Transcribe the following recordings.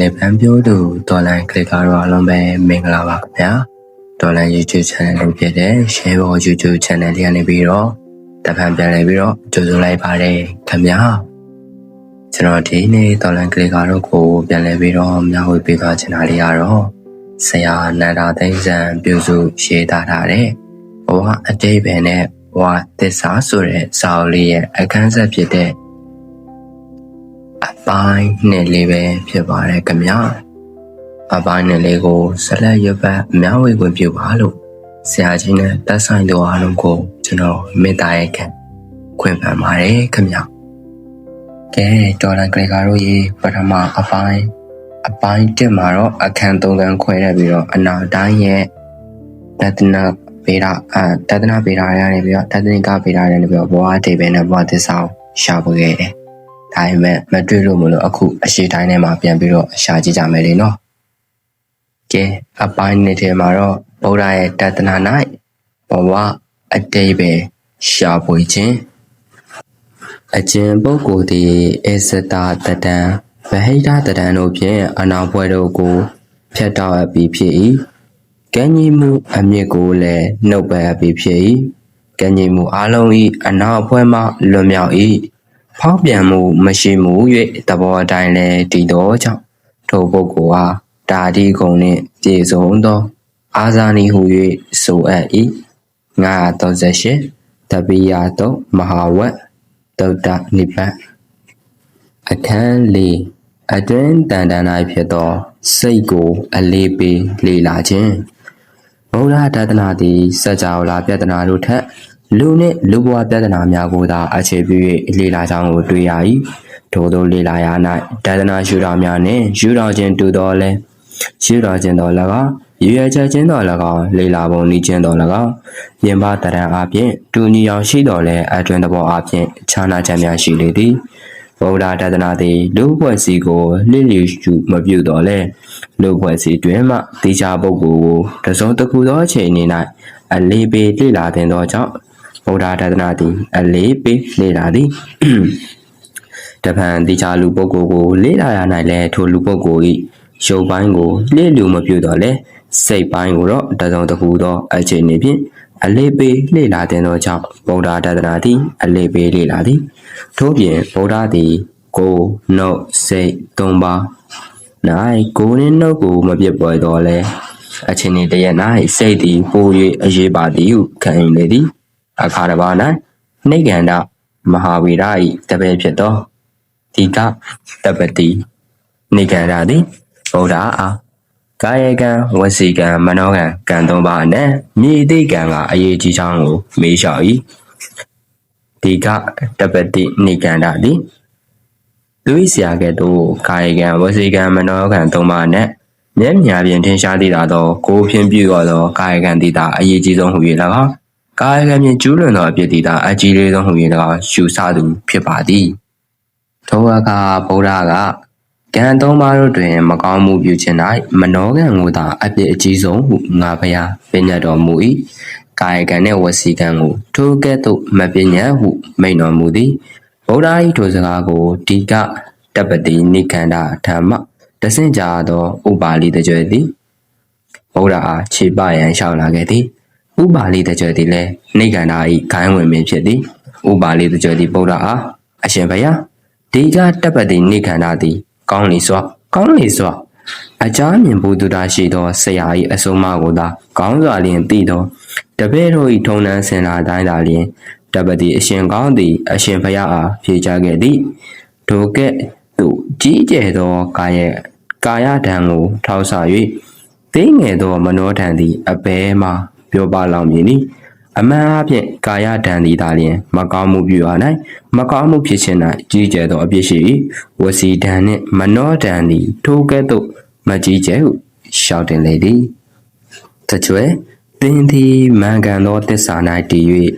လေပန်းပြိုးသူတော်လန်ကလစ်ကတော့အလုံးပဲမင်္ဂလာပါခင်ဗျာတော်လန် YouTube channel လေးဖြစ်တဲ့ Share ဘော YouTube channel လေးကနေပြီးတော့တပံပြန်လဲပြီးတော့ကြိုဆိုလိုက်ပါတယ်ခင်ဗျာကျွန်တော်ဒီနေ့တော်လန်ကလစ်ကတော့ကိုပြန်လဲပြီးတော့မျှဝေပေးသွားချင်တာလေးကတော့ဆရာနန္ဒာသိန်းစံပြုစုရေးသားထားတဲ့ဘဝအတိတ်ပဲနဲ့ဘဝသစ္စာဆိုတဲ့စာအုပ်လေးရဲ့အခန်းဆက်ဖြစ်တဲ့အ ပိုင်းနဲ့လေးပဲဖြစ်ပါတယ်ခင်ဗျာအပိုင်းနဲ့လေးကိုဆက်လက်ရွတ်ပတ်အများဝေခွင့်ပြုပါလို့ဆရာကြီးနဲ့တက်ဆိုင်သူအားလုံးကိုကျွန်တော်မေတ္တာရဲ့ခံခွင့်ပန်ပါတယ်ခင်ဗျာကဲဒေါ်လာဂရေကာတို့ရေပထမအပိုင်းအပိုင်းတက်မှာတော့အခန်း၃ခန်းခွဲရပြီးတော့အနာတိုင်းရဲ့တဒနာဗေဒအာတဒနာဗေဒရနေပြီးတော့တဒနိကဗေဒရနေပြီးတော့ဘဝအတေပဲနဲ့ဘဝသစ္စာကိုရှာဖွေခဲ့တယ် ဒါပေမဲ့မတွေ့လို့မလို့အခုအရှိတိုင်းထဲမှာပြန်ပြီးတော့ရှာကြည့်ကြမယ်လေနော်ကဲအပိုင်းနှစ်ထဲမှာတော့ဗုဒ္ဓရဲ့တဒနာ၌ဘဝအတိတ်ပဲရှာဖွေခြင်းအကျဉ်ပုဂ္ဂိုလ်သည်အစတာတတံဗဟိတတတံတို့ဖြင့်အနာပွဲတို့ကိုဖျက်တောက်အပ်ပြီးဖြစ်၏ကံကြီးမှုအမြင့်ကိုလည်းနှုတ်ပယ်အပ်ပြီးဖြစ်၏ကံကြီးမှုအလုံး၏အနာပွဲမှလွန်မြောက်၏ ဖောက်ပြန်မှုမရှိမှု၍သဘောအတိုင်းလည်းတည်သောကြောင့်ထိုပုဂ္ဂိုလ်အားတာတိကုံနှင့်ပြည့်စုံသော အာဇာနည်ဟု၍ဆိုအပ်၏938တပိယတုမဟာဝတ်တုတ်တနိဗ္ဗာန်အခန်းလေးအတွင်းတန်တန်၌ဖြစ်သော စိတ်ကို အလေးပေးလေ့လာခြင်းဗုဒ္ဓတဒနာသည်စัจ java လာပြဒနာတို့ထက် လူနှင့်လူဘဝပြဒနာများကိုသာအခြေပြု၍လေ့လာကြောင်းကိုတွေ့ရ၏ထို့သောလေ့လာရာ၌တဒနာရှုတော်များနှင့်ရှုတော်ခြင်းတူတော်လဲရှုတော်ခြင်းတော်၎င်းရည်ရွယ်ချက်ချင်းတော်၎င်းလေလာပုံဤချင်းတော်၎င်းရင်ပါတရံအပြင်တူညီအောင်ရှိတော်လဲအတွင်သဘောအပြင်ခြားနာချက်များရှိလေသည်ဗုဒ္ဓတဒနာသည်လူဖွဲ့စည်းကိုလစ်လျူရှုမပြုတော်လဲလူဖွဲ့စည်းတွင်မှတေချာပုဂ္ဂိုလ်ကိုတစုံတစ်ခုသောအချိန်အနေ၌အလေးပေးလေ့လာတဲ့သောကြောင့် ဗုဒ္ဓတဒနာသည်အလေးပေးလေ့လာသည်တပံတေချာလူပုဂ္ဂိုလ်ကိုလေ့လာရ၌လဲထိုလူပုဂ္ဂိုလ်၏ရုပ်ပိုင်းကိုလစ်လျူမပြုတော်လဲစိတ်ပိုင်းကိုတော့တစုံတစ်ခုသောအချိန်နေဖြင့်အလေးပေးလေ့လာတဲ့သောကြောင့်ဗုဒ္ဓတဒနာသည်အလေးပေးလေ့လာသည်ထို့ပြင်ဗုဒ္ဓသည်ကိုယ်နှုတ်စိတ်သုံးပါး၌ကိုယ်နှင့်နှုတ်ကိုမပြတ်ပွယ်တော်လဲအချိန်နေတရ၌စိတ်သည်ပို၍အရေးပါသည်ဟုခံယူလေသည် အခါတစ်ပါး၌နှိဂန္ဓမဟာဝီရ၏တပည့်ဖြစ်သောဒီကတပတိနှိဂန္ဓသည်ဗုဒ္ဓအားကာယကံဝစီကံမနောကံကံသုံးပါးနဲ့မြေတိကံကအရေးကြီးချောင်းကိုမေးလျှောက်၏ဒီကတပတိနိကန္ဒသည်သူ၏ဆရာကဲ့သို့ကာယကံဝစီကံမနောကံသုံးပါးနဲ့မျက်မြာပြင်ထင်ရှားသေးတာသောကိုဖြင့်ပြုသောကာယကံတိတာအရေးကြီးဆုံးဟု၍၎င်း ကာယကံဖြင့်ကျူးလွန်သောအဖြစ်တိတာအကြီးလေးဆုံးဟု၍၎င်းရှုဆသူဖြစ်ပါသည်ထိုအခါဗုဒ္ဓကကံသုံးပါးတို့တွင် မကောင်းမှုပြုခြင်း၌မနောကံကိုသာအပြစ်အကြီးဆုံးဟုငါဖျားပညတ်တော်မူ၏ကာယကံနှင့်ဝစီကံကိုထိုကဲ့သို့မပညာဟုမိန်တော်မူသည်ဗုဒ္ဓ၏ထိုစကားကိုဒီကတပတိနိခန္ဓဓမ္မတဆင့်ကြာသော ဥပါလိတကြွယ်သည်ဗုဒ္ဓအားခြေပရန်လျှောက်လာခဲ့သည် ဥပါလိတကြွယ်သည်လည်းနိခန္ဓာ၏ခိုင်းဝင်ပင်ဖြစ်သည်ဥပါလိတကြွယ်သည်ဗုဒ္ဓအားအရှင်ဘုရားဒီကတပတိနိခန္ဓာသည် ကောင်းလေစွာကောင်းလေစွာအကြမြင်ဘုဒ္ဓတာရှိသောဆရာ၏အဆုံးအမကိုသာကောင်းစွာလျင်သိသောတပည့်တို့၏ထုံနှံစင်လာတိုင်းသာလျင်တပတိအရှင်ကောင်းသည် အရှင်ဖရာအားဖြေချခဲ့သည်ဒုကဲ့သို့ကြီးကျယ်သောကာယကာယဓာန်ကိုထောက်ဆ၍သိငယ်သောမနောဓာန်သည်အဘဲမှ ပြောပါလောင်မည်နီအမှန်အဖြင့်ကာယဒဏ်သည်သာလျှင်မကောင်းမှုပြုရ၌မကောင်းမှုဖြစ်ခြင်း၌ကြီးကျယ်သောအပြစ်ရှိ၏ဝစီဒဏ်နှင့်မနောဒဏ်သည်ထိုကဲ့သို့မကြီးကျယ်ဟုရှောက်တင်လေသည်တကြွယ်သင်သည်မံကန်သောတစ္ဆာ၌တည်၍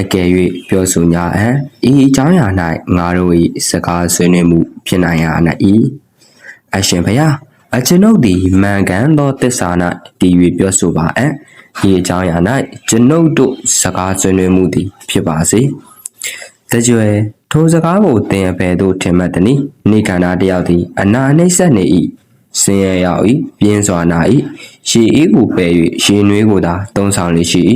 အကယ်၍ပြောဆိုညာအံဤအကြောင်းအရာ၌ငါတို့၏စကားဆွေးနွေးမှုဖြစ်နိုင်ရအန၏အရှင်ဘုရားအကျွန်ုပ်သည်မံကန်သောတစ္ဆာ၌တည်၍ပြောဆိုပါအံ့ ဤအကြောင်းအရာ၌ကျွန်ုပ်တို့စကားဆွေးနွေးမှုသည် ဖြစ်ပါစေတကြွယ်ထိုစကားကိုသင်အဘယ်သို့ထင်မှတ်သနည်းနေခန္ဓာတယောက်သည် အနာနှိမ့်ဆက်နေ၏စင်ရရောက်၏ပြင်းစွာနာ၏ရှေအေးကိုပယ်၍ရှေနွေးကိုသာတုံးဆောင်လေရှိ၏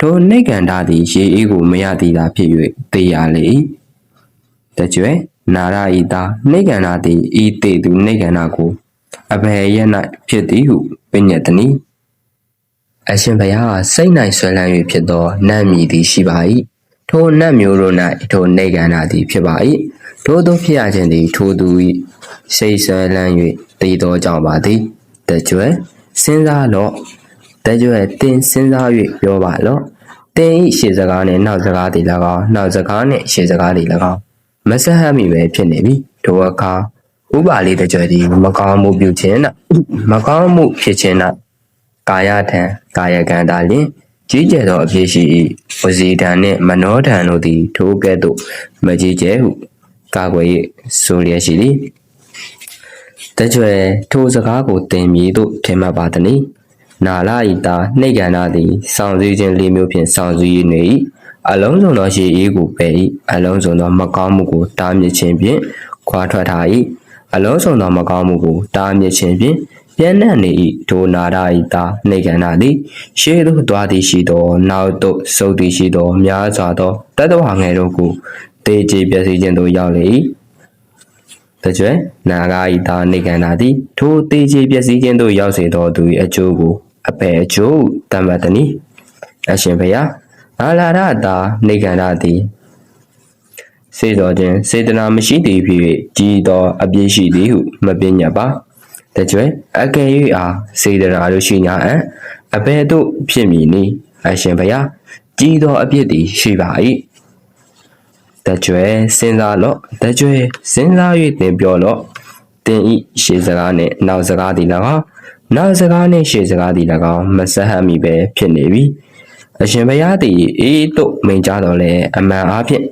ထိုနှိတ်ကန်တာသည်ရှေအေးကိုမရသည်သာဖြစ်၍တေးရလေ၏တကြွယ်နာရဤသားနှိတ်ကန်တာသည်ဤတေသူနှိတ်ကန်တာကိုအဘယ်ရက်၌ဖြစ်သည်ဟုပညတ်တနီ အရှင်ဘုရားစိတ်၌ဆွဲလန်း၍ဖြစ်သောနတ်မြည်သည်ရှိပါ၏ထိုနတ်မျိုးတို့၌ထိုနှိတ်ကန်တာသည်ဖြစ်ပါ၏ထိုသို့ဖြစ်ရခြင်းသည်ထိုသူ၏စိတ်ဆွဲလန်း၍တည်သောကြောင့်ပါသည်တကြွယ်စဉ်းစားလော့တကြွယ်တင်စဉ်းစား၍ပြောပါလော့တင်ဤရှေစကားနှင့်နောက်စကားသည်၎င်းနောက်စကားနှင့်ရှေစကားသည်၎င်းမဆက်ဟပ်မိပဲဖြစ်နေပြီထိုအခါဥပါလေးတကြွယ်သည်မကောင်းမှုပြုခြင်း၌မကောင်းမှုဖြစ်ခြင်း၌ကာယထံ ကာယကံတာလျင်ကြီးကျယ်သောအဖြစ်ရှိ၏ဝစီတံနှင့်မနောတံတို့သည် ထိုကဲ့သို့မကြီးကျယ်ဟုကာကွယ်၍ဆိုလျက်ရှိသည်တကြွယ်ထိုစကားကိုတင်မည်သို့ထင်မှတ်ပါသည်။နာလာဤတာနှိတ်ကန္နာသည်စောင့်စည်းခြင်းလေးမျိုးဖြင့်စောင့်စည်းနေ၏အလုံးစုံသောရှိအေးကိုပယ်၏အလုံးစုံသောမကောင်းမှုကိုတားမြစ်ခြင်းဖြင့်ခွာထွက်ထား၏အလုံးစုံသောမကောင်းမှုကိုတားမြစ်ခြင်းဖြင့် ပြန့်နှံ့နေ၏ထိုနာရဤတာနှိတ်ကန္နာသည်ရှေးသို့သွားသည်ရှိသော နောက်သို့ဆုပ်သည်ရှိသောများစွာသောတတ္တဝါငယ်တို့ကိုတေကျေပျက်စီးခြင်းသို့ရောက်လေ၏တကြွယ်နာဂာဤသာနေကန္တာသည်ထိုတေချေပျက်စီးခြင်းသို့ရောက်စေသောသူ၏အကျိုးကိုအပေအကျိုးတမ္ပတနီအရှင်ဘုရားအာလာရတာနေကန္တာသည်စေတော်ခြင်းစေတနာမရှိသည်ဖြစ်၍ကြီးသောအပြည့်ရှိသည်ဟုမပညာပါ တကြွယ်အကယ်၍အားစေတနာတို့ရှိညာအံ့အဘယ်သို့ဖြစ်မည်နည်းအရှင်ဘုရားကြီးသောအပြစ်သည်ရှိပါ၏တကြွယ်စဉ်းစားလော့တကြွယ်စဉ်းစား၍သင်ပြောလော့သင်ဤရှေစကားနှင့်နောက်စကားသည်၎င်းနောက်စကားနှင့်ရှေစကားသည်၎င်းမဆက်ဟပ်မိပဲဖြစ်နေပြီအရှင်ဘုရားသည်အေးတို့မိန်ကြတော်လဲအမှန်အားဖြင့်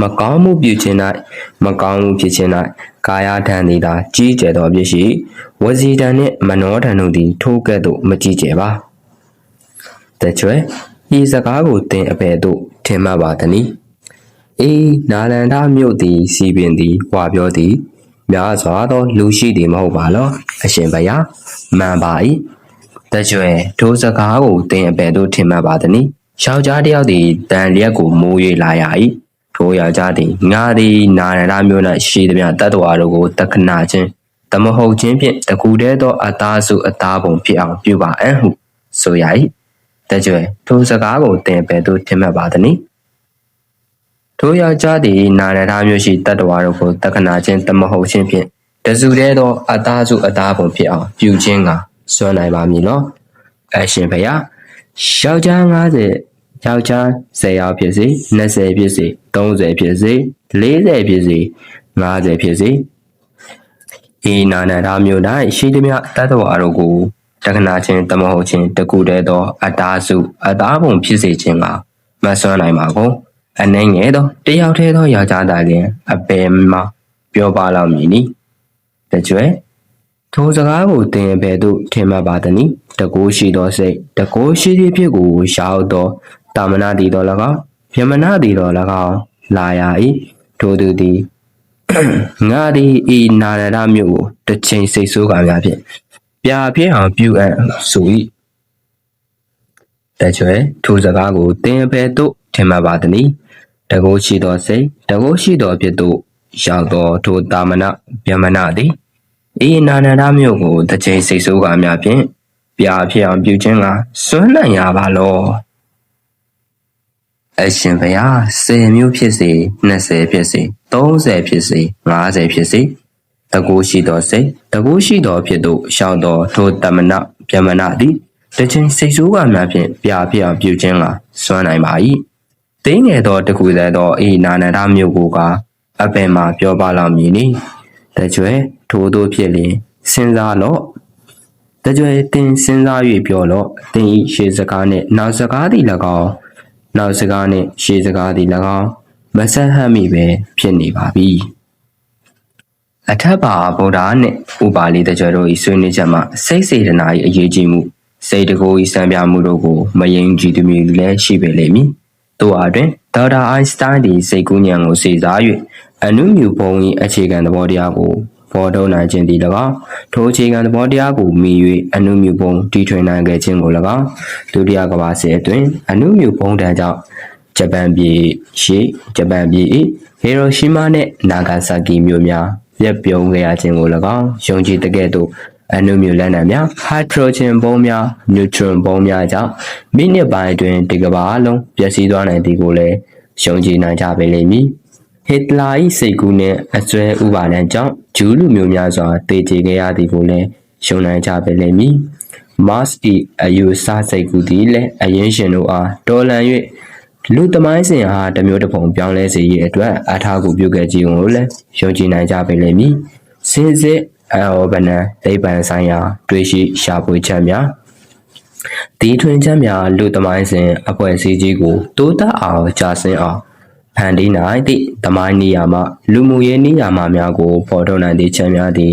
မကောင်းမှုပြုခြင်း၌မကောင်းမှုဖြစ်ခြင်း၌ကာယထံသည်သာကြီးကျယ်သောဖြစ်ရှိဝစီတံနှင့်မနောထံတို့သည်ထိုကဲ့သို့မကြီးကျယ်ပါတကြွယ်ဤစကားကိုသင်အပေသို့ထင်မှတ်ပါသည်အေးနာလန္ဒမြို့သည်စီပင်သည်ဟွာပြောသည်များစွာသောလူရှိသည်မဟုတ်ပါလောအရှင်ဘုရားမှန်ပါ၏တကြွယ်ထိုစကားကိုသင်အပေသို့ထင်မှတ်ပါသည်ယောက်ျားတစ်ယောက်သည်တန်လျက်ကိုမိုး၍လာရ၏ ထိုယောက်ျားသည်ငါသည်နာရဏမြို့၌ရှိသည်များတတ္တဝါတို့ကိုတက္ကနာခြင်းတမဟုတ်ခြင်းဖြင့်တကူတည်းသောအသားစုအသားပုံဖြစ်အောင်ပြုပါအံ့ဟုဆိုရ၏တကြွယ်ထိုစကားကိုသင်ပေသို့ထင်မှတ်ပါသည်ထိုယောက်ျားသည်နာရထားမျိုးရှိတတ္တဝါတို့ကိုတက္ကနာခြင်းတမဟုတ်ခြင်းဖြင့်တစုတည်းသောအသားစုအသားပုံဖြစ်အောင်ပြုခြင်းကစွမ်းနိုင်ပါမည်လောအရှင်ဘုရားယောက်ျား90 ယောက်ျား10ယောက်ဖြစ်စေ20ဖြစ်စေ30ဖြစ်စေ40ဖြစ်စေ50ဖြစ်စေဤနာနရာမျိုး၌ရှိသည်များတတ္တဝါတို့ကိုတက္ကနာခြင်းတမဟုတ်ခြင်းတကူတည်းသောအသားစုအသားပုံဖြစ်စေခြင်းကမစွမ်းနိုင်ပါဘူးအနှဲငယ်သောတယောက်တည်းသောယောက်ျားသားလျင်အပယ်မှာပြောပါလောက်မည်နီတကြွယ်ထိုစကားကိုသင်ဘယ်သို့ထင်မှတ်ပါသနည်းတကိုးရှိသောစိတ်တကိုးရှိသည့်ဖြစ်ကိုရောက်သော တာမနာတည်တော်၎င်းယမနာတည်တော်၎င်းလာရ၏ထိုသူသည်ငါသည်ဤနာရရမြို့ကိုတစ်ချိန်စိတ်ဆိုးကများဖြင့်ပြာပြင်းအောင်ပြုအပ်ဆို၏တကြွယ်ထိုစကားကိုသင်ဘယ်သို့ထင်မှတ်ပါသနည်းတကုရှိသောစိတ်တကုရှိသောဖြစ်သို့ရောက်သောထိုတာမဏဗျမနသည်ဤနာနန္ဒမြို့ကိုတစ်ချိန်စိတ်ဆိုးကားများဖြင့်ပြာဖြစ်အောင်ပြုခြင်းကစွန့်နိုင်ရပါလော အရှင်ဘုရား10မျိုးဖြစ်စေ20ဖြစ်စေ30ဖြစ်စေ50ဖြစ်စေတကူရှိသောစိတ်တကူရှိသောဖြစ်သို့ရှောက်သောထိုတမနဗျမနသည်တစ်ချိန်စိတ်ဆိုးကားများဖြင့်ပြာဖြစ်အောင်ပြုခြင်းကစွန့်နိုင်ပါ၏သိငယ်သောတခုတည်းသောဤနာနန္ဒမြို့ကိုကအပင်မှာပြောပါလောက်မည်နီတကြွယ်ထို့သောဖြစ်လျင်စဉ်းစားလော့တကြွယ်တင်စဉ်းစား၍ပြောလော့တင်ဤရှေစကားနှင့်နောက်စကားသည်၎င်း နောက်စကားနှင့်ရှေစကားသည်၎င်းမဆက်ဟပ်မိပဲဖြစ်နေပါပြီအထက်ပါဗုဒ္ဓနှင့်ဥပါလိတကြွတို့၏ဆွေးနွေးချက်မှာစိတ်စေတနာ၏အရေးကြီးမှုစိတ်တကိုယ်၏စံပြမှုတို့ကိုမယုံကြည်သူမျိုးလည်းရှိပေလိမ့်မည်တို့အားတွင်ဒေါက်တာအိုင်စတိုင်းသည်စိတ်ကူးဉာဏ်ကိုစေစား၍အနုမြူဘုံ၏အခြေခံသဘောတရားကိုဘ ပေါ်ထုတ်နိုင်ခြင်းသည်၎င်းထိုအခြေခံသဘောတရားကိုမိ၍အနုမြူပုံတီထွင်နိုင်ခဲ့ခြင်းကို၎င်းဒုတိယကမ္ဘာစစ်အတွင်းအနုမြူပုံတန်းကြောင့်ဂျပန်ပြည်ရှိဂျပန်ပြည်၏ဟီရိုရှီမာနှင့်နာဂါဆာကီမြို့များပြက်ပြုံးခဲ့ရခြင်းကို၎င်းယုံကြည်တကဲ့သို့အနုမြူလက်နက်များဟိုက်ဒရိုဂျင်ပုံးများနျူထရွန်ပုံးများကြောင့်မိနစ်ပိုင်းအတွင်းဒီကမ္ဘာအလုံးပျက်စီးသွားနိုင်သည်ကိုလည်းယုံကြည်နိုင်ကြပေလိမ့်မည် ဟစ်တလာ၏စိတ်ကူးနှင့်အစွဲဥပါဒံကြောင့်ဂျူးလူမျိုးများစွာတေကျေခဲ့ရသည်ကိုလည်းယုံနိုင်ကြပေလိမ့်မည်မတ်၏အယူဆစိတ်ကူးသည်လည်းအရင်ရှင်တို့အားတော်လန်၍လူသမိုင်းစဉ်အားတစ်မျိုးတစ်ပုံပြောင်းလဲစေရည်အတွက်အထောက်အကူပြုခဲ့ခြင်းကိုလည်းယုံကြည်နိုင်ကြပေလိမ့်မည်စင်စစ်အောဘနံဒိဗ္ဗံဆိုင်ရာတွေ့ရှိရှာဖွေချက်များဒီထွင်ချက်များလူသမိုင်းစဉ်အဖွဲ့အစည်းကြီးကိုတိုးတက်အောင်ကြာဆင်းအောင် ဖန်တီးနိုင်သည့်သမိုင်းနေရာမှလူမှုရေးနေရာမှများကိုပေါ်ထုတ်နိုင်သည့်ချက်များသည်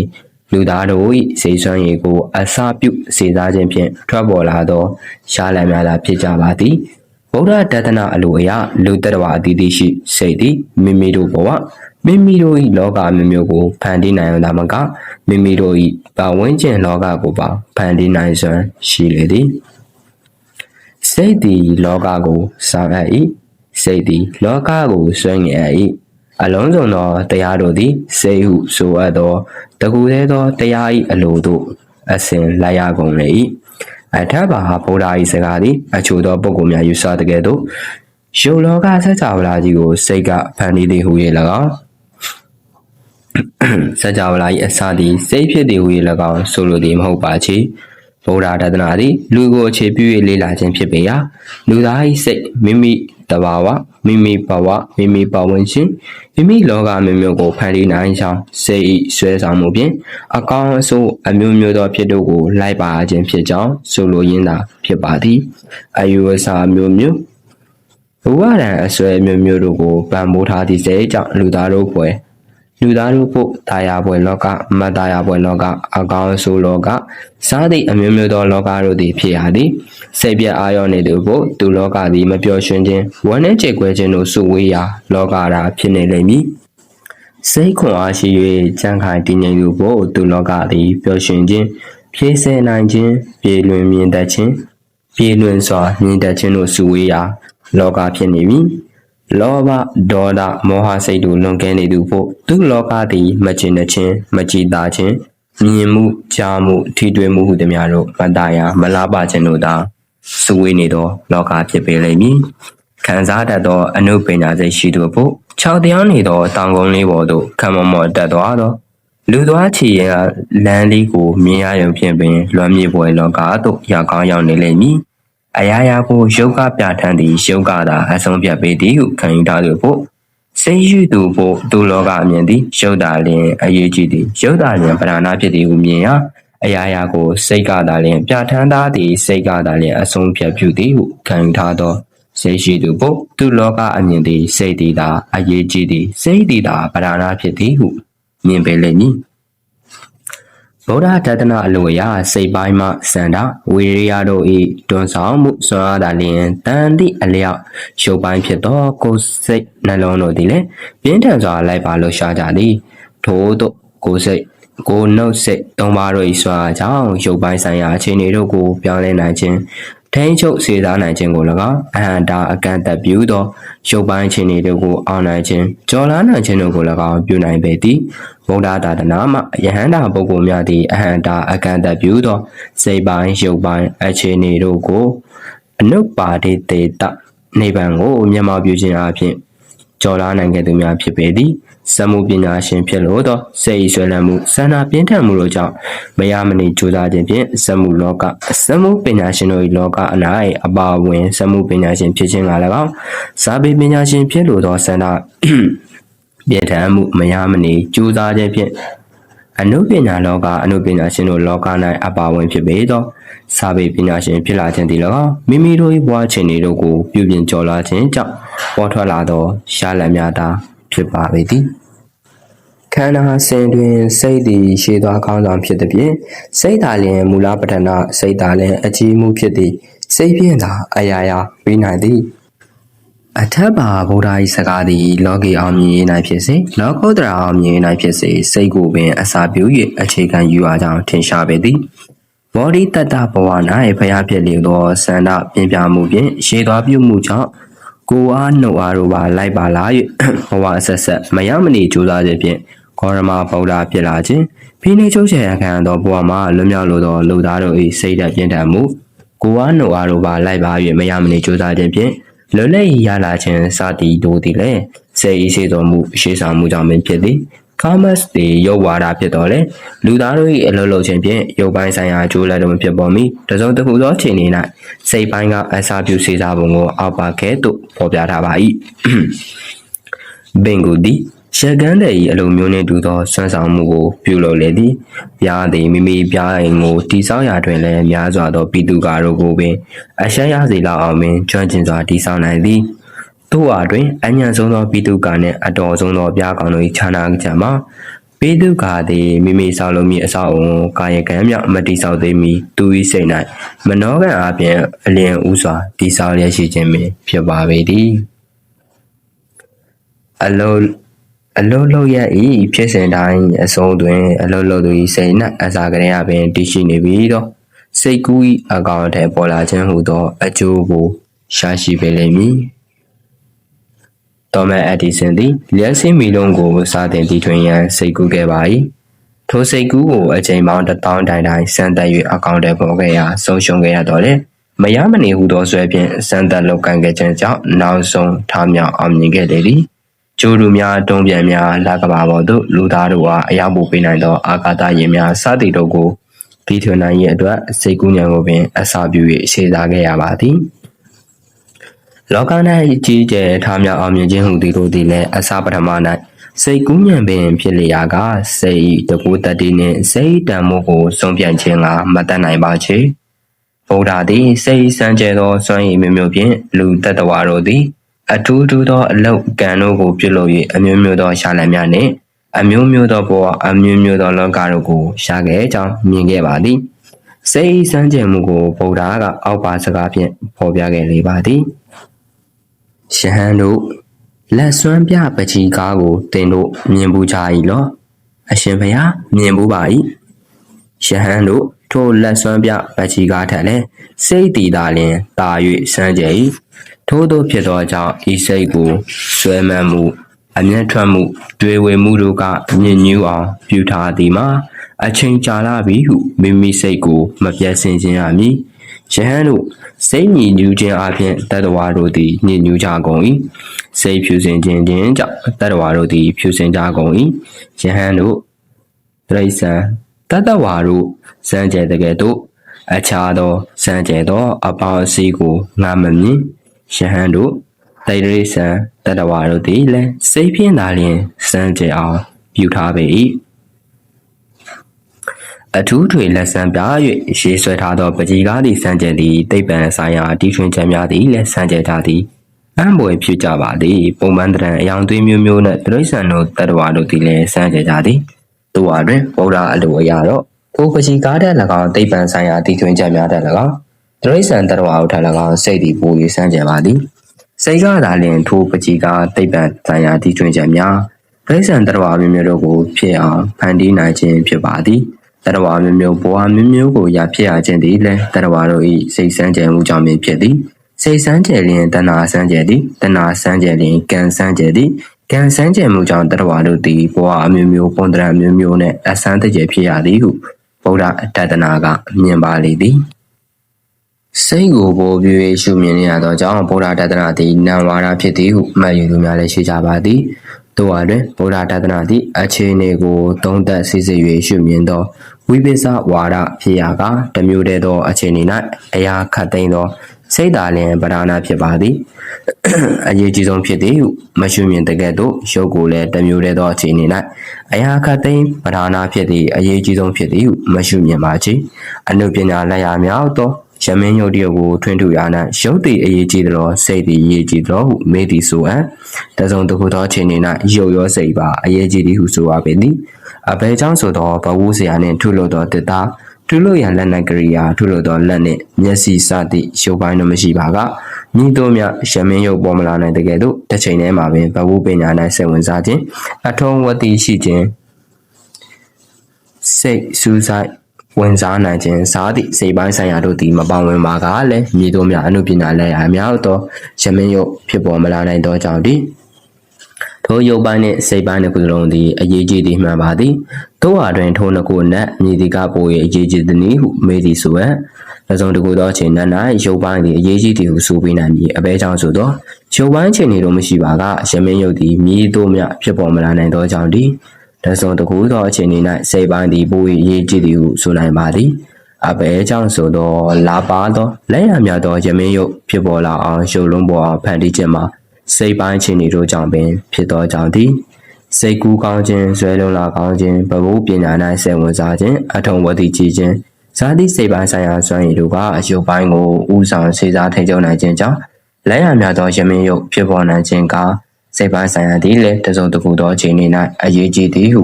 လူသားတို့၏စိတ်ဆွမ်းရည်ကိုအစာပြုစေစားခြင်းဖြင့်ထွက်ပေါ်လာသောရှားလံများသာဖြစ်ကြပါသည်ဗုဒ္ဓတဒနာအလိုအရလူတ္တဝအသီးသီးရှိစိတ်သည်မိမိတို့ဘဝမိမိတို့၏လောကမျိုးမျိုးကိုဖန်တီးနိုင်ရတာမကမိမိတို့၏ပတ်ဝန်းကျင်လောကကိုပါဖန်တီးနိုင်စွမ်းရှိလေသည်စိတ်သည်လောကကိုဆောင်အပ်၏ စိတ်သည် လောကကိုဆွဲငင်အပ်၏အလုံးစုံသောတရားတို့သည်စိတ်ဟုဆိုအပ်သောတကူသေးသောတရား၏အလိုတို့အစဉ်လိုက်ရကုန်လေ၏အထက်ပါဗုဒ္ဓ၏စကားသည်အချို့သောပုဂ္ဂိုလ်များယူဆတဲ့ကဲ့သို့ယုံလောကဆက်ကြဝဠာကြီးကိုစိတ်ကဖန်တီးသည်ဟု၍၎င်းစัจ java လာ၏အစသည်စိတ်ဖြစ်သည်ဟု၍၎င်းဆိုလိုသည်မဟုတ်ပါချေဗုဒ္ဓတဒနာသည်လူကိုအခြေပြု၍လေ့လာခြင်းဖြစ်ပေရာလူသား၏စိတ်မိမိ တဘာဝမိမိဘဝမိမိပဝန်းကျင်မိမိလောကမျိုးမျိုးကိုဖန်တီးနိုင်ကြောင်းစိတ်၏ဆွဲဆောင်မှုဖြင့်အကောင်းအဆိုးအမျိုးမျိုးသောဖြစ်တို့ကိုလိုက်ပါခြင်းဖြစ်ကြောင်းဆိုလိုရင်းသာဖြစ်ပါသည်အယူအဆမျိုးမျိုးဘဝရန်အစွဲမျိုးမျိုးတို့ကိုပံ့ပိုးထားသည့်စေကြောင့်လူသားတို့ပွဲ လူသားတို့ဖို့တာယာပွဲလောကမတ္တာယာပွဲလောကအကောင်းအဆိုးလောကစားသည့်အမျိုးမျိုးသောလောကတို့သည်ဖြစ်ရသည်စိတ်ပြအာရုံနေသူကိုသူလောကသည်မပျော်ရွှင်ခြင်းဝမ်းနဲ့ကြေကွဲခြင်းတို့စုဝေးရာလောကရာဖြစ်နေလိမ့်မည်စိတ်ခွန်အားရှိ၍ကြံ့ခိုင်တည်ငြိမ်သူကိုသူလောကသည်ပျော်ရွှင်ခြင်းဖြည့်ဆဲနိုင်ခြင်းပြေလွင်မြင်တတ်ခြင်းပြေလွင်စွာမြင်တတ်ခြင်းတို့စုဝေးရာလောကဖြစ်နေပြီ လောဘဒေါသမောဟစိတ်တို့လွန်ကဲနေသူဖို့သူလောကသည်မကျင်တဲ့ခြင်းမကြည်သာခြင်းမြင်မှုကြားမှုထိတွေ့မှုဟုသည်များတို့မတရာမလားပါခြင်းတို့သာစုဝေးနေသောလောကဖြစ်ပေလိမ့်မည်ခံစားတတ်သောအနုပညာစိတ်ရှိသူဖို့၆တရားနေသောတောင်ကုန်းလေးပေါ်သို့ခံမမော်တက်သွားသောလူသွားချီရလမ်းလေးကိုမြင်ရရုံဖြင့်ပင်လွမ်းမြေပွဲလောကသို့ရောက်ကောင်းရောက်နေလိမ့်မည် အရာရာကိုယုတ်ကပြဋ္ဌာန်းသည့်ယုတ်ကသာအဆုံးဖြတ်ပေသည်ဟုခံယူထားသူဖို့စိတ်ရှိသူဖို့ဒုလောကအမြင်သည်ယုတ်တာလင်အရေးကြီးသည်ယုတ်တာလင်ပဓာနာဖြစ်သည်ဟုမြင်ရာအရာရာကိုစိတ်ကသာလင်ပြဋ္ဌာန်းသားသည်စိတ်ကသာလင်အဆုံးဖြတ်ပြုသည်ဟုခံယူထားသောစိတ်ရှိသူဖို့သူလောကအမြင်သည်စိတ်သည်သာအရေးကြီးသည်စိတ်သည်သာပဓာနာဖြစ်သည်ဟုမြင်ပေလိမ့်မည် ဗုဒ္ဓတဒနာအလိုအရစိတ်ပိုင်းမှစန္ဒဝေရိယတို့၏တွန်းဆောင်မှုစွမ်းအားသာလျင်တန်သည့်အလျောက်ရှုပ်ပိုင်းဖြစ်သောကိုယ်စိတ်နှလုံးတို့သည်လည်းပြင်းထန်စွာလိုက်ပါလှရှားကြသည်ထို့သောကိုယ်စိတ်ကိုယ်နှုတ်စိတ်သုံးပါးတို့၏စွမ်းအားကြောင့်ရုပ်ပိုင်းဆိုင်ရာအခြေအနေတို့ကိုပြောင်းလဲနိုင်ခြင်း ထိန်းချုပ်စေစားနိုင်ခြင်းကို၎င်းအဟံတာအကန့်သက်ပြုသောရုပ်ပိုင်းအခြေအနေတို့ကိုအောင်နိုင်ခြင်းကြော်လားနိုင်ခြင်းတို့ကို၎င်းပြုနိုင်ပေသည်ဗုဒ္ဓသာသနာမှာယဟန္တာပုဂ္ဂိုလ်များသည်အဟံတာအကန့်သက်ပြုသောစိတ်ပိုင်းရုပ်ပိုင်းအခြေအနေတို့ကိုအနုပါတိတေတနိဗ္ဗာန်ကိုမျက်မှောက်ပြုခြင်းအပြင်ကြော်လားနိုင်ခဲ့သူများဖြစ်ပေသည် စမှုပညာရှင်ဖြစ်လို့သောစိတ်ဆွဲလန်းမှုဆန္ဒပြင်းထန်မှုတို့ကြောင့်မရမနေကြိုးစားခြင်းဖြင့်စမှုလောကစမှုပညာရှင်တို့၏လောကအနာ၏အပါဝင်စမှုပညာရှင်ဖြစ်ခြင်းက၎င်းစာပေပညာရှင်ဖြစ်လို့သောဆန္ဒပြင်းထန်မှုမရမနေကြိုးစားခြင်းဖြင့်အနုပညာလောကအနုပညာရှင်တို့လောက၌အပါဝင်ဖြစ်ပေသောစာပေပညာရှင်ဖြစ်လာခြင်းသည်၎င်းမိမိတို့၏ဘဝချင်းတို့ကိုပြုပြင်ကျော်လာခြင်းကြောင့်ပေါ်ထွက်လာသောရှားလံများသာ ဖြစ်ပါပေသည်ခန္ဓာစဉ်တွင်စိတ်သည်ရှည်သွားကောင်းဆောင်ဖြစ်သည်ဖြင့်စိတ်သာလျင်မူလပဋ္ဌာနာစိတ်သာလျင်အကြီးမှုဖြစ်သည်စိတ်ဖြင့်သာအရာရာပြီးနိုင်သည်အထက်ပါဗုဒ္ဓ၏စကားသည်လောကီအောင်မြင်ရေး၌ဖြစ်စေလောကုတ္တရာအောင်မြင်ရေး၌ဖြစ်စေစိတ်ကိုပင်အစာပြု၍အခြေခံယူအားကြောင့်ထင်ရှားပေသည်ဘောဓိတတ္တဘဝ၌ဖျားဖြစ်လေသောဆန္ဒပြင်းပြမှုဖြင့်ရှေးသွားပြုမှုကြောင့် ကိုယ်အားနှုတ်အားတို့ပါလိုက်ပါလာ၍ဘဝဆက်ဆက်မရမနေကြိုးစားခြင်းဖြင့်ကောရမဗုဒ္ဓဖြစ်လာခြင်းဖိနေချုပ်ချယ်ခံရသောဘဝမှာလွတ်မြောက်လိုသောလူသားတို့၏စိတ်ဓာတ်ပြင်းထန်မှုကိုယ်အားနှုတ်အားတို့ပါလိုက်ပါ၍မရမနေကြိုးစားခြင်းဖြင့်လွတ်လပ်ရလာခြင်းစသည်တို့သည်လည်းစေ ý ရှိတော်မူရှေးဆောင်မှုကြောင့်ပင်ဖြစ်သည် ကာမတ်သည်ရုပ်ဝါဒဖြစ်တော်လေလူသားတို့၏အလုံးလုံးခြင်းဖြင့်ရုပ်ပိုင်းဆိုင်ရာအကျိုးလက်တို့ဖြစ်ပေါ်မီတစုံတစ်ခုသောခြေအနေ၌စိတ်ပိုင်းကအစာပြုစေစားပုံကိုအောက်ပါခဲသို့ဖော်ပြထားပါ၏ဘင်ကိုသည်ရှက်ကန်းတဲ့ဤအလုံးမျိုးနှင့်တူသောဆွမ်းဆောင်မှုကိုပြုလုပ်လေသည်။ပြားသည်မိမိပြားအိမ်ကိုတိဆောက်ရာတွင်လည်းများစွာသောပိတုကာတို့ကိုပင်အရှက်ရစေလောက်အောင်ပင်ကျွမ်းကျင်စွာတိဆောက်နိုင်သည်။ တို့အားတွင်အညံဆုံးသောပိတုကာနှင့်အတော်ဆုံးသောပြားကောင်တို့၏ခြားနာချက်မှာပိတုကာသည်မိမိဆောက်လုပ်မည့်အဆောက်အုံကိုကာယကံမြောက်မတိဆောက်သေးမီသူ၏စိတ်၌မနောကံအပြင်အလျင်ဥစွာတိဆောက်ရရှိခြင်းပင်ဖြစ်ပါပေသည်။အလုံးအလုံးလုံးရဲ့ဤဖြစ်စဉ်တိုင်းအဆုံးတွင် အလုံးလုံးသူ၏စိတ်၌အစာကလေးအပင်တည်ရှိနေပြီးတော့စိတ်ကူး၏အကောင်အထည်ပေါ်လာခြင်းဟူသော အကျိုးကိုရှာရှိပေလိမ့်မည်။ တော်မဲအက်ဒီဆန်သည်လျှက်စင်းမီလုံးကိုစတင်တည်ထွင်ရန်စိတ်ကူးခဲ့ပါ၏။ထိုစိတ်ကူးကိုအချိန်ပေါင်းတစ်တောင်းတိုင်တိုင်စံတက်၍အကောင်အထည်ပေါ်ခဲ့ရာဆုံးရှုံးခဲ့ရတော့လေမရမနေဟုသောဆွဲဖြင့်စံတက်လောက်ကန်ခဲ့ခြင်းကြောင့်နောက်ဆုံးထားမြောက်အောင်မြင်ခဲ့လေသည်။ကျိုးလူများတုံးပြန်များလကဘာပေါ်သို့လူသားတို့အားအရောက်ပို့ပေးနိုင်သောအာကာသယာဉ်များစသည်တို့ကိုပြီးထွင်နိုင်ရဲ့အတွက်စိတ်ကူးဉာဏ်ကိုပင်အစာပြု၍ရှေ့စားခဲ့ရပါသည် လောက၌ကြီးကျယ်ထားမြောက်အောင်မြင်ခြင်းဟူသည်တို့သည်လည်းအစာပထမ၌စိတ်ကူးဉဏ်ပင်ဖြစ်လျာကစိတ်တကူတတိနှင့်စိတ်တံမို့ကိုဆုံးပြန်ခြင်းကမတတ်နိုင်ပါချေဗုဒ္ဓသည်စိတ်စံကြဲသောစွမ်းရည်မျိုးမျိုးဖြင့်လူတတ္တဝါတို့သည်အထူးထူးသောအလုတ်ကံတို့ကိုပြုလုပ်၍အမျိုးမျိုးသောရှာလံများနှင့်အမျိုးမျိုးသောဘဝအမျိုးမျိုးသောလောကတို့ကိုရှာခဲ့ကြောင်းမြင်ခဲ့ပါသည်စိတ်စမ်းကြံမှုကိုဗုဒ္ဓကအောက်ပါစကားဖြင့်ဖော်ပြခဲ့လေပါသည် ရှဟန်တို့လက်စွမ်းပြပချီကားကိုတင်တို့မြင်ဘူးကြ၏လောအရှင်ဘုရားမြင်ဘူးပါ၏ရှဟန်တို့ထိုလက်စွမ်းပြပချီကားထက်လည်းစိတ်တည်တာလင်တာ၍စမ်းကြ၏ထို့သောဖြစ်သောကြောင့်ဤစိတ်ကိုဆွဲမှတ်မှုအမျက်ထွက်မှုတွေဝေမှုတို့ကညစ်ညူးအောင်ပြုထားသည်မှာအချိန်ကြာလာပြီဟုမိမိစိတ်ကိုမပြတ်စင်ခြင်းရမည် ယဟန်တို့စိတ်ညစ်ညူးခြင်းအပြင်တတဝါတို့သည်ညစ်ညူးကြကုန်၏စိတ်ဖြူစင်ခြင်းခြင်းကြောင့်တတဝါတို့သည်ဖြူစင်ကြကုန်၏ယဟန်တို့တိရစ္ဆာန်တတဝါတို့စံကြဲတကယ်တို့အခြားသောစံကြဲသော အပေါင်းအစည်းကိုငါမမြင်ယဟန်တို့တိရိစ္ဆာန်တတဝါတို့သည်လည်းစိတ်ဖြင့်သာလျှင်စမ်းကြအောင်ပြုထားပေ၏ အထူးထွေလက်ဆံပြ၍ရှေးဆွဲထားသောပကြီးကားသည့်စံကျင်သည်သိပ္ပံဆိုင်ရာတီထွင်ချက်များသည်လည်းစံကျင်ထားသည်အံပွေဖြစ်ကြပါသည်ပုံမှန်တရံအယောင်သွေးမျိုးမျိုးနဲ့ပြိဿံတို့တတဝါတို့သည်လည်းစံကျင်ကြသည်သူဟာတွင်ဗုဒ္ဓအလိုအရတော့ကိုပကြီးကားတဲ့၎င်းသိပ္ပံဆိုင်ရာတီထွင်ချက်များတဲ့၎င်းပြိဿံတတဝါတို့ထ၎င်းစိတ်သည်ပူ၍စံကျင်ပါသည်စိတ်ကသာလျှင်ထိုပကြီးကားသိပ္ပံဆိုင်ရာတီထွင်ချက်များပြိဿံတတဝါမျိုးမျိုးတို့ကိုဖြစ်အောင်ဖန်တီးနိုင်ခြင်းဖြစ်ပါသည်။ တရဝါမျိုးမျိုးဘဝမျိုးမျိုးကိုရဖြစ်ရခြင်းသည်လည်းတရဝါတို့၏စိတ်ဆန်းကြယ်မှုကြောင့်ဖြစ်သည်စိတ်ဆန်းကြယ်လျင်တဏှာဆန်းကြယ်သည်တဏှာဆန်းကြယ်လျင်ကံဆန်းကြယ်သည်ကံဆန်းကြယ်မှုကြောင့်တရဝါတို့သည်ဘဝအမျိုးမျိုးပုံတရမျိုးမျိုးနှင့်အဆန်းတကြယ်ဖြစ်ရသည်ဟုဗုဒ္ဓတတနာကမြင်ပါလေသည်စိတ်ကိုပိုပြည့်ရှုမြင်ရသောကြောင့်ဗုဒ္ဓတတနာသည်နံဝါဒဖြစ်သည်ဟုမှတ်ယူသူများလည်းရှိကြပါသည် တို့အားတွင်ဗုဒ္ဓတဒနာသည့်အခြေအနေကိုသုံးသပ်စစ်စစ်၍ရှုမြင်သောဝိပဿဝါဒဖြစ်ရာကတမျိုးတည်းသောအခြေအနေ၌အရာခတ်သိမ်းသောစိတ်သာလျင်ပဓာနာဖြစ်ပါသည်အရေးကြီးဆုံးဖြစ်သည်ဟုမရှုမြင်တဲ့ကဲ့သို့ရုပ်ကိုလည်းတမျိုးတည်းသောအခြေအနေ၌အရာခတ်သိမ်းပဓာနာဖြစ်သည့်အရေးကြီးဆုံးဖြစ်သည်ဟုမရှုမြင်ပါချေအနုပညာလက်ရာများသော ရမင်းယုတ်တရုတ်ကိုထွန်းထူရာ၌ရုပ်တည်အရေးကြီးသောစိတ်တည်အရေးကြီးသောဟုမေးသည်ဆိုအပ်တစုံတစ်ခုသောအချိန်၌ရုပ်ရောစိတ်ပါအရေးကြီးသည်ဟုဆိုပါပေသည်အဘဲကြောင့်ဆိုသောဘဝဆရာနှင့်ထုလို့သောတစ်သားထုလို့ရန်လက်နက်ကရိယာထုလို့သောလက်နှင့်မျက်စိစသည့်ရုပ်ပိုင်းတို့မရှိပါကမိတို့မြရမင်းရုပ်ပေါ်မလာနိုင်တဲ့ကဲ့သို့တစ်ချိန်တည်းမှာပင်ဘဝပညာ၌စိတ်ဝင်စားခြင်းအထုံးဝတ္တိရှိခြင်းစိတ်စူးစိုက် ဝင်စားနိုင်ခြင်းစားသည့်စိတ်ပိုင်းဆိုင်ရာတို့သည်မပါဝင်ပါကလည်းမိတို့မြအနုပညာလက်ရာအများသောရမင်းရုပ်ဖြစ်ပေါ်မလာနိုင်သောကြောင့်ဒီထိုရုပ်ပိုင်းနှင့်စိတ်ပိုင်းတစ်ခုလုံးသည်အရေးကြီးသည်မှန်ပါသည်တို့ဟာတွင်ထိုနှစ်ခုနှင့်မြည်ဒီကပို၏အရေးကြီးသည်နည်းဟုမေးသည်ဆိုရယ်တစ်စုံတစ်ခုသောအချိန်၌ရုပ်ပိုင်းသည်အရေးကြီးသည်ဟုဆိုပေးနိုင်မည်အဘဲကြောင့်ဆိုသောရုပ်ပိုင်းချိန်တွေတော့မရှိပါကရမင်းရုပ်သည်မြည်တို့မြဖြစ်ပေါ်မလာနိုင်သောကြောင့်ဒီ တစ်စုံတစ်ခုသောအချိန်၌စိတ်ပိုင်းသည်ပို၏အရေးကြီးသည်ဟုဆိုနိုင်ပါသည်အဘဲကြောင့်ဆိုတော့လာပါသောလက်ရများသောရမင်းရုပ်ဖြစ်ပေါ်လာအောင်ရုပ်လုံးပေါ်အောင်ဖန်တီးခြင်းမှာစိတ်ပိုင်းခြင်းတို့ကြောင့်ပင်ဖြစ်သောကြောင့်သည်စိတ်ကူးကောင်းခြင်းဇွဲလုံးလာကောင်းခြင်းဗဟုပညာ၌စိတ်ဝင်စားခြင်းအထုံဝတိကြည်ခြင်းဇာတိစိတ်ပိုင်းဆိုင်ရာစွမ်းရည်တို့ကအယုတ်ပိုင်းကိုဥဆောင်စေစားထိန်းချုပ်နိုင်ခြင်းကြောင့်လက်ရများသောရမင်းရုပ်ဖြစ်ပေါ်နိုင်ခြင်းက စိတ်ပိုင်းဆိုင်ရာသည်လည်းတစုံတစ်ခုသောအခြေအနေ၌အရေးကြီးသည်ဟု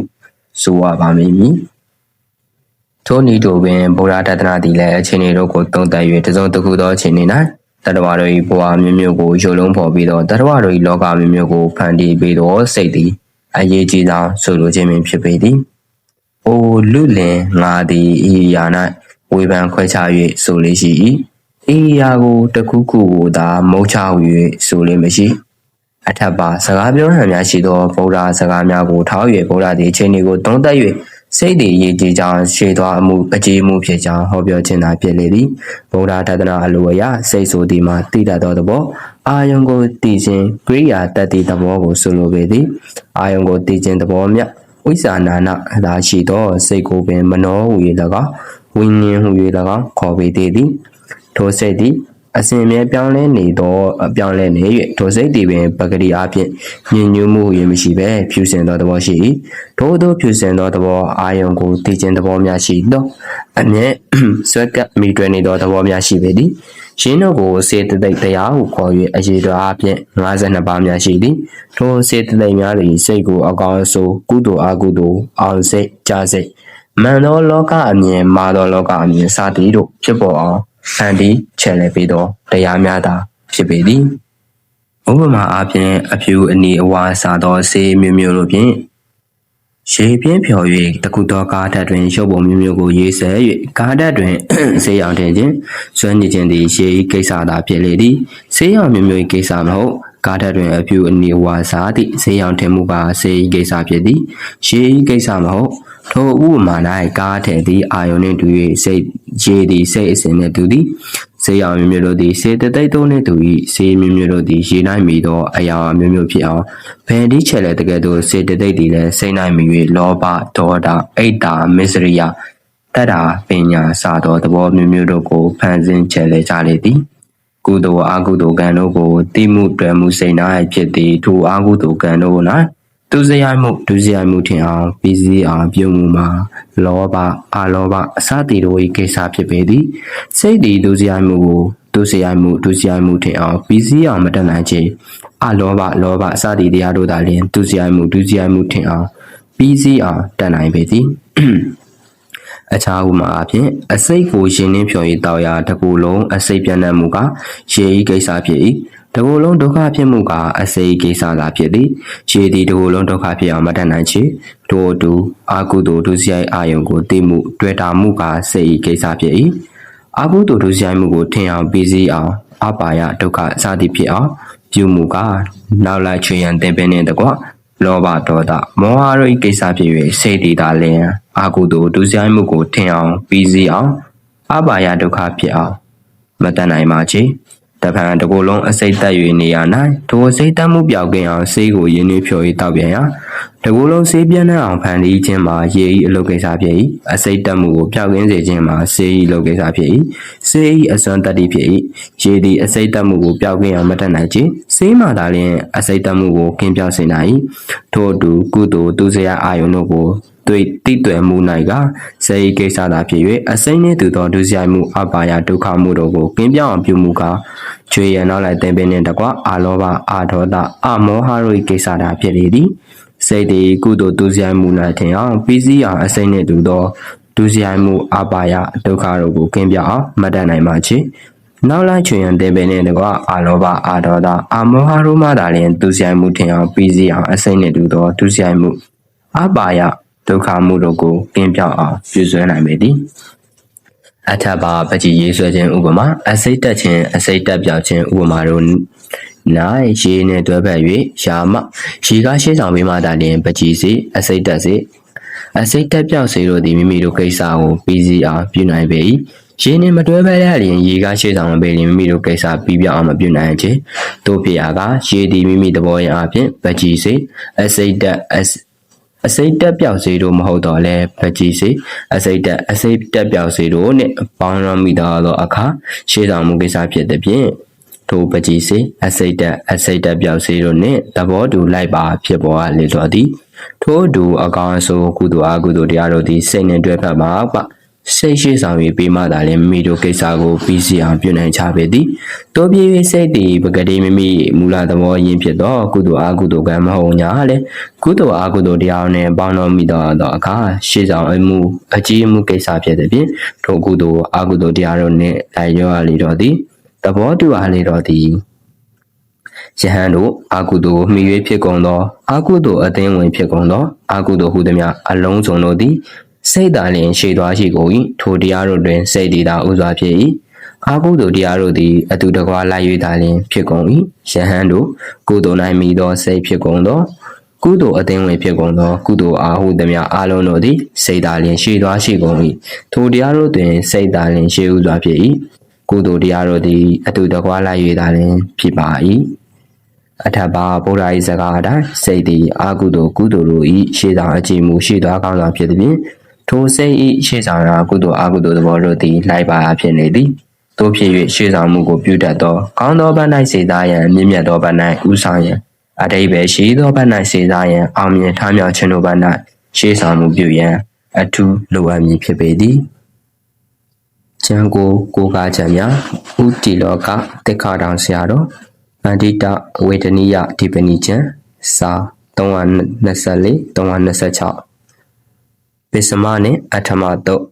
ဆိုရပါမည်။ထိုနည်းတို့ပင်ဗုဒ္ဓတဒနာသည်လည်းအခြေအနေတို့ကိုသုံးသပ်၍တစုံတစ်ခုသောအခြေအနေ၌တတဝါတို့၏ဘဝမျိုးမျိုးကိုရုပ်လုံးဖော်ပြီးတော့တတဝါတို့၏လောကမျိုးမျိုးကိုဖန်တီးပြီးတော့စိတ်သည်အရေးကြီးသောဆိုလိုခြင်းပင်ဖြစ်ပေသည်။အိုလူလင်ငါသည်ဤရာ၌ဝေဖန်ခွဲခြား၍ဆိုလေးရှိ၏။ဤရာကိုတခုခုကိုသာမုတ်ချ၍ဆိုလေးမရှိ။ အထက်ပါစကားပြောဟန်များရှိသောဗုဒ္ဓစကားများကိုထောက်၍ဗုဒ္ဓသည်အချိန်ကိုသုံးသပ်၍စိတ်တည်ရည်ကြည်ကြောင်းရှေ့သွားမှုအကြီးမှုဖြစ်ကြောင်းဟောပြောခြင်းသာဖြစ်လေသည်ဗုဒ္ဓတဒနာအလိုအရစိတ်ဆိုသည်မှာတိတတ်သောသဘောအာယုံကိုတည်ခြင်းဂရိယာတတ်သည့်သဘောကိုဆိုလိုပေသည်အာယုံကိုတည်ခြင်းသဘောမြဝိဇာနာနာသာရှိသောစိတ်ကိုပင်မနောဟူ၍၎င်းဝိညာဉ်ဟူ၍၎င်းခေါ်ပေသည်ထိုစိတ်သည် အစဉ်အမြဲပြောင်းလဲနေသောပြောင်းလဲနေ၍ထိုစိတ်တည်ပင်ပဂတိအဖြစ်ညဉ့်ညူးမှုရမရှိဘဲဖြူစင်သောသဘောရှိ၏ထို့သောဖြူစင်သောသဘောအာယုံကိုတည်ခြင်းသဘောများရှိသောအမြဲဆွဲကပ်မိတွယ်နေသောသဘောများရှိပေသည်ရှင်းတို့ကိုစေတသိက်တရားဟုခေါ်၍အရေးတော်အပြင်52ပါးများရှိသည်ထိုစေတသိက်များသည်စိတ်ကိုအကောင်းဆုံးကုသိုလ်အကုသိုလ်အောင်စိတ်ကြာစိတ်မန်သောလောကအမြင်မာသောလောကအမြင်စသည်တို့ဖြစ်ပေါ်အောင် ဖန်တီးချဲ့လဲပေးသောတရားများသာဖြစ်ပေသည်ဥပမာအားဖြင့်အဖြူအနီအဝါစားသောဆေးမျိုးမျိုးတို့ဖြင့်ရေပြင်းဖြော်၍တခုသောကားဓာတ်တွင်ရုပ်ပုံမျိုးမျိုးကိုရေးဆဲ၍ကားဓာတ်တွင်ဆေးရောင်တင်ခြင်းစွမ်းနေခြင်းသည်ရေဤကိစ္စသာဖြစ်လေသည်ဆေးရောင်မျိုးမျိုးကိစ္စမဟုတ် ကားဓာတ်တွင်အဖြူအနီဝါစားသည့်ဆေးရောင်တင်မှုပါဆေးဤကိစ္စဖြစ်သည်ရေဤကိစ္စမဟုတ်ထိုဥပမာ၌ကားထဲသည်အာယုန်နှင့်တူ၍စိတ်ရေသည်စိတ်အစဉ်နှင့်တူသည်စေရောင်မျိုးမျိုးတို့သည်စေတသိက်သုံးနှင့်တူ၏စေမျိုးမျိုးတို့သည်ရေနိုင်မီသောအရာမျိုးမျိုးဖြစ်အောင်ဗန်ဒီချဲလည်းတကယ်တော့စေတသိက်သည်လည်းစိတ်နိုင်မီ၍လောဘဒေါသအိတ်တာမစ္စရိယတတ္တာပညာစသောသဘောမျိုးမျိုးတို့ကိုဖန်ဆင်းချဲလဲကြလေသည် ကုသိုလ်အကုသိုလ်ကံတို့ကိုတိမှုတွယ်မှုစိတ်၌ဖြစ်သည်ထိုအကုသိုလ်ကံတို့၌သူစရိုက်မှုဒုစရိုက်မှုထင်အောင်ပြီးစီးအောင်ပြုမှုမှာလောဘအလောဘအစတည်တို့၏ကိစ္စဖြစ်ပေသည်စိတ်တည်ဒုစရိုက်မှုကိုဒုစရိုက်မှုဒုစရိုက်မှုထင်အောင်ပြီးစီးအောင်မတတ်နိုင်ခြင်းအလောဘလောဘအစတည်တရားတို့သာလျှင်ဒုစရိုက်မှုဒုစရိုက်မှုထင်အောင်ပြီးစီးအောင်တတ်နိုင်ပေသည် အခြားဥမာအဖြစ်အစိတ်ကိုရှင်နှင်းဖြော်၍တောက်ရာတကူလုံးအစိတ်ပြန့်နှံ့မှုကရေဤကိစ္စဖြစ်၏တကူလုံးဒုက္ခဖြစ်မှုကအစိတ်ကိစ္စသာဖြစ်သည်ရေသည်တကူလုံးဒုက္ခဖြစ်အောင်မတတ်နိုင်ချေထို့အတူအာကုသိုလ်ဒုစရိုက်အာယုံကိုသိမှုတွေ့တာမှုကစိတ်ဤကိစ္စဖြစ်၏အာကုသိုလ်ဒုစရိုက်မှုကိုထင်အောင်ပြီးစီးအောင်အပါယဒုက္ခစသည်ဖြစ်အောင်ပြုမှုကနောက်လိုက်ချွေရန်တင်ပင်းနေတကွ လောဘဒေါသမောဟတို့၏ကိစ္စဖြစ်၍စိတ်တည်တာလျင်အာကုသိုလ်ဒုစရိုက်မှုကိုထင်အောင်ပြီးစီးအောင်အပါယဒုက္ခဖြစ်အောင်မတတ်နိုင်ပါချေ တဖန်တကိုယ်လုံးအစိတ်တက်၍နေရ၌ထိုအစိတ်တက်မှုပြောက်ကင်းအောင်ဆေးကိုရင်းနှီးဖြော်၍တောက်ပြန်ရာတကိုယ်လုံးဆေးပြန့်နှံ့အောင်ဖန်တီးခြင်းမှာရေဤအလုပ်ကိစ္စဖြစ်၏အစိတ်တက်မှုကိုပြောက်ကင်းစေခြင်းမှာဆေးဤအလုပ်ကိစ္စဖြစ်၏ဆေးဤအစွမ်းတတ္တိဖြစ်၏ရေသည်အစိတ်တက်မှုကိုပြောက်ကင်းအောင်မတတ်နိုင်ခြင်းဆေးမှသာလျှင်အစိတ်တက်မှုကိုကင်းပြောက်စေနိုင်၏ထို့အတူကုသိုလ်သူစရာအာယုန်တို့ကို တွေ့တိတွယ်မှု၌ကစေဤကိစ္စသာဖြစ်၍အစိမ့်နှင့်တူသောဒုစရိုက်မှုအပါယဒုက္ခမှုတို့ကိုကင်းပြောင်းအောင်ပြုမှုကချွေရနောက်လိုက်တင်ပင်နှင့်တကွအာလောဘအာဒေါသအမောဟတို့၏ကိစ္စသာဖြစ်လေသည်စိတ်သည်ကုသိုလ်ဒုစရိုက်မှု၌ထင်အောင်ပြီးစီးအောင်အစိမ့်နှင့်တူသောဒုစရိုက်မှုအပါယဒုက္ခတို့ကိုကင်းပြောင်းအောင်မတတ်နိုင်ပါချေနောက်လိုက်ချွေရန်တင်ပင်နဲ့တကွာအာလောဘအာဒေါသအာမောဟရိုမသာလျင်သူဆိုင်မှုထင်အောင်ပြီးစီအောင်အစိမ့်နှင့်တူသောသူဆိုင်မှုအပါယ ဒုက္ခမှုတို့ကိုကင်းပြောင်းအောင်ပြုစွဲနိုင်ပေသည်အထက်ပါပကြည်ရေးဆွဲခြင်းဥပမာအစိတ်တက်ခြင်းအစိတ်တက်ပြောက်ခြင်းဥပမာတို့နိုင်ရေနှင့်တွဲဖက်၍ရာမရေကားရှင်းဆောင်ပေးမှသာလျင်ပကြည်စေအစိတ်တက်စေအစိတ်တက်ပြောက်စေတို့သည်မိမိတို့ကိစ္စကိုပြီးစီအောင်ပြုနိုင်ပေ၏ရေနှင့်မတွဲဖက်ရလျင်ရေကားရှင်းဆောင်မပေးလျင်မိမိတို့ကိစ္စပြီးပြောင်းအောင်မပြုနိုင်ချေတို့ဖြစ်ရာကရေသည်မိမိသဘောရန်အပြင်ပကြည်စေအစိတ်တက် အစအစိတ်တက်ပြောက်စေတို့မဟုတ်တော့လဲပကြည်စေအစိတ်တက်အစိတ်တက်ပြောက်စေတို့နှင့်ပေါင်းရမိသောအခါရှေးဆောင်မှုကိစ္စဖြစ်သည်ဖြင့်ထိုပကြည်စေအစိတ်တက်အစိတ်တက်ပြောက်စေတို့နှင့်သဘောတူလိုက်ပါဖြစ်ပေါ်လေတော်သည်ထို့တူအကောင်အဆိုးကုသိုလ်အကုသိုလ်တရားတို့သည်စိတ်နှင့်တွဲဖက်မှာပါ စိတ်ရှိဆောင်၍ပြီးမှသာလျှင်မိမိတို့ကိစ္စကိုပြီးစီအောင်ပြုနိုင်ချပေသည်တိုးပြေးစိတ်သည်ပကတိမိမိမူလသဘောရင်းဖြစ်သောကုသိုလ်အကုသိုလ်ကံမဟုတ်ညာလေကုသိုလ်အကုသိုလ်တရားနှင့်ပေါင်းတော်မိသောအခါရှေ့ဆောင်အမှုအကြီးအမှုကိစ္စဖြစ်သည်ဖြင့်ထိုကုသိုလ်အကုသိုလ်တရားတို့နှင့်လိုက်ရောရလေတော့သည်သဘောတူအားလေတော့သည်ယဟန်တို့အာကုသိုလ်မိ၍ဖြစ်ကုန်သောအာကုသိုလ်အသင်းဝင်ဖြစ်ကုန်သောအာကုသိုလ်ဟုသည်များအလုံးစုံတို့သည် စိတ်သာလျင်ရှည်သွားရှိကုန်၏ထိုတရားတို့တွင်စိတ်တည်တာဥစွာဖြစ်၏အာကုသိုလ်တရားတို့သည်အတူတကွာလိုက်၍သာလျင်ဖြစ်ကုန်၏ယဟန်တို့ကုသိုလ်၌မိသောစိတ်ဖြစ်ကုန်သောကုသိုလ်အသင်းဝင်ဖြစ်ကုန်သောကုသိုလ်အာဟုသည်များအလုံးတို့သည်စိတ်သာလျင်ရှည်သွားရှိကုန်၏ထိုတရားတို့တွင်စိတ်သာလျင်ရှည်ဥစွာဖြစ်၏ကုသိုလ်တရားတို့သည်အတူတကွာလိုက်၍သာလျင်ဖြစ်ပါ၏အထက်ပါဗုဒ္ဓ၏စကားအတိုင်းစိတ်သည်အာကုသိုလ်ကုသိုလ်တို့၏ရှေ့ဆောင်အကြည့်မှုရှိသောကောင်းစွာဖြစ်သည်ဖြင့် ထိုစိတ်၏ရှေ့ဆောင်ရာကုသိုလ်အကုသိုလ်သဘောတို့သည်လိုက်ပါဖြစ်နေသည်တို့ဖြစ်၍ရှေ့ဆောင်မှုကိုပြုတတ်သောကောင်းသောဘက်၌စေသားရန်မြင့်မြတ်သောဘက်၌ဥဆောင်ရန်အတိဘယ်ရှိသောဘက်၌စေသားရန်အောင်မြင်ထားမြောက်ခြင်းတို့ဘက်၌ရှေ့ဆောင်မှုပြုရန်အထူးလိုအပ်မည်ဖြစ်ပေသည်ကျန်ကိုကိုကားချက်များဥတီလောကတိခါတောင်ဆရာတော်ဗန္တိတဝေဒနိယဒီပနိကျန်စာ324 326 ပစ္စမနှင့်အထမတုတ်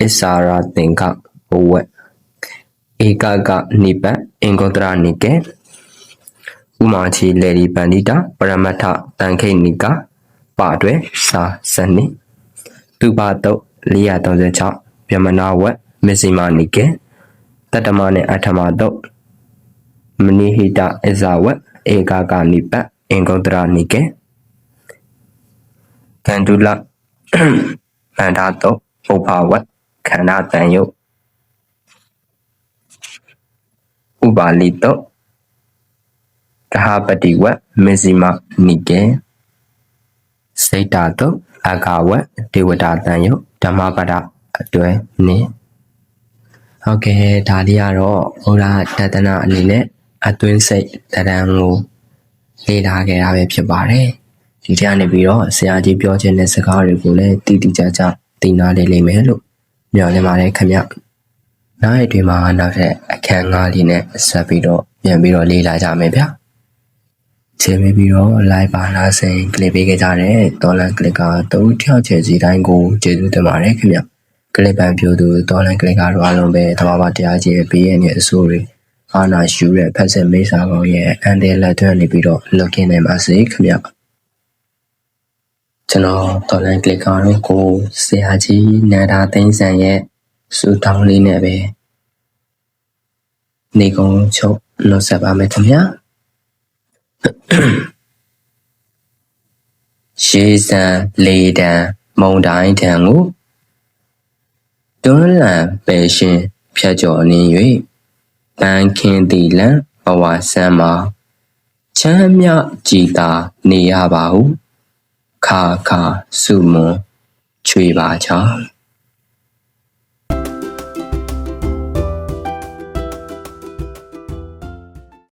အစ္ဆာရသင်္ကဘဝဧကကနိပတ်အင်္ဂုတ္တရနိကေဥမာချီလေဒီပန္တိတာပရမတ္ထတန်ခိနိကပအတွဲစာစနစ်သူပါတုတ်436ဗျမနာဝက်မစ္စည်းမနိကေတတမနှင့်အထမတုတ်မနိဟိတအဇဝက်ဧကကနိပတ်အင်္ဂုတ္တရနိကေကန္တုလ ဗန္ဓာတုတ်ပုပ္ဖဝတ်ခန္ဓာတန်ယုတ်ဥပါလိတုတ်ကဟပတိဝတ်မေဇိမနိကေစိတ်တာတုတ်အကဝတ်ဒေဝတာတန်ယုတ်ဓမ္မပဒအတွဲနေဟုတ်ကဲ့ဒါလေးကတော့ဘုရားတဒနာအနေနဲ့အတွင်းစိတ်တရံကိုလေ့လာခဲ့တာပဲဖြစ်ပါတယ် ဒီထဲကနေပြီးတော့ဆရာကြီးပြောခြင်းတဲ့စကားတွေကိုလည်းတည်တည်ကြကြသိနာလေလိမ့်မယ်လို့မျှော်လင့်ပါတယ်ခင်ဗျ။နောက်ရက်တွေမှာနောက်ထပ်အခန်း၅လေးနဲ့ဆက်ပြီးတော့ပြန်ပြီးတော့လေ့လာကြမယ်ဗျာ။ချိန်ပြီးတော့ live ပါလာစဉ် clip ပေးခဲ့ကြတဲ့တော်လန် click ကတုံး跳ချေစီတိုင်းကိုကျေးဇူးတင်ပါတယ်ခင်ဗျ။ clip ပန်ပြိုသူတော်လန် click ကတော့အလုံးပဲတဘာဝတရားကြီးပေးရတဲ့အစိုးရအာနာရှူတဲ့ဖက်ဆက်မိတ်ဆာကောင်ရဲ့အန်တယ်လက်တွဲနေပြီးတော့ login နိုင်ပါစေခင်ဗျ။ ကျွန်တော်တော်လန်ကလစ်ကတော့ကိုဆရာကြီးနန္ဒာသိန်းဆန်ရဲ့စူတောင်းလေးနဲ့ပဲနေကုံချုပ်နှုတ်ဆက်ပါမယ်ခင်ဗျာရှေးစံလေတံမုံတိုင်းထံကိုတွန်းလန်ပယ်ရှင်ဖြတ်ကျော်နေ၍တန်ခင်တီလံဘဝဆမ်းမှာချမ်းမြကြည်သာနေရပါဟု ခါခါစုမွန်ချွေပါချ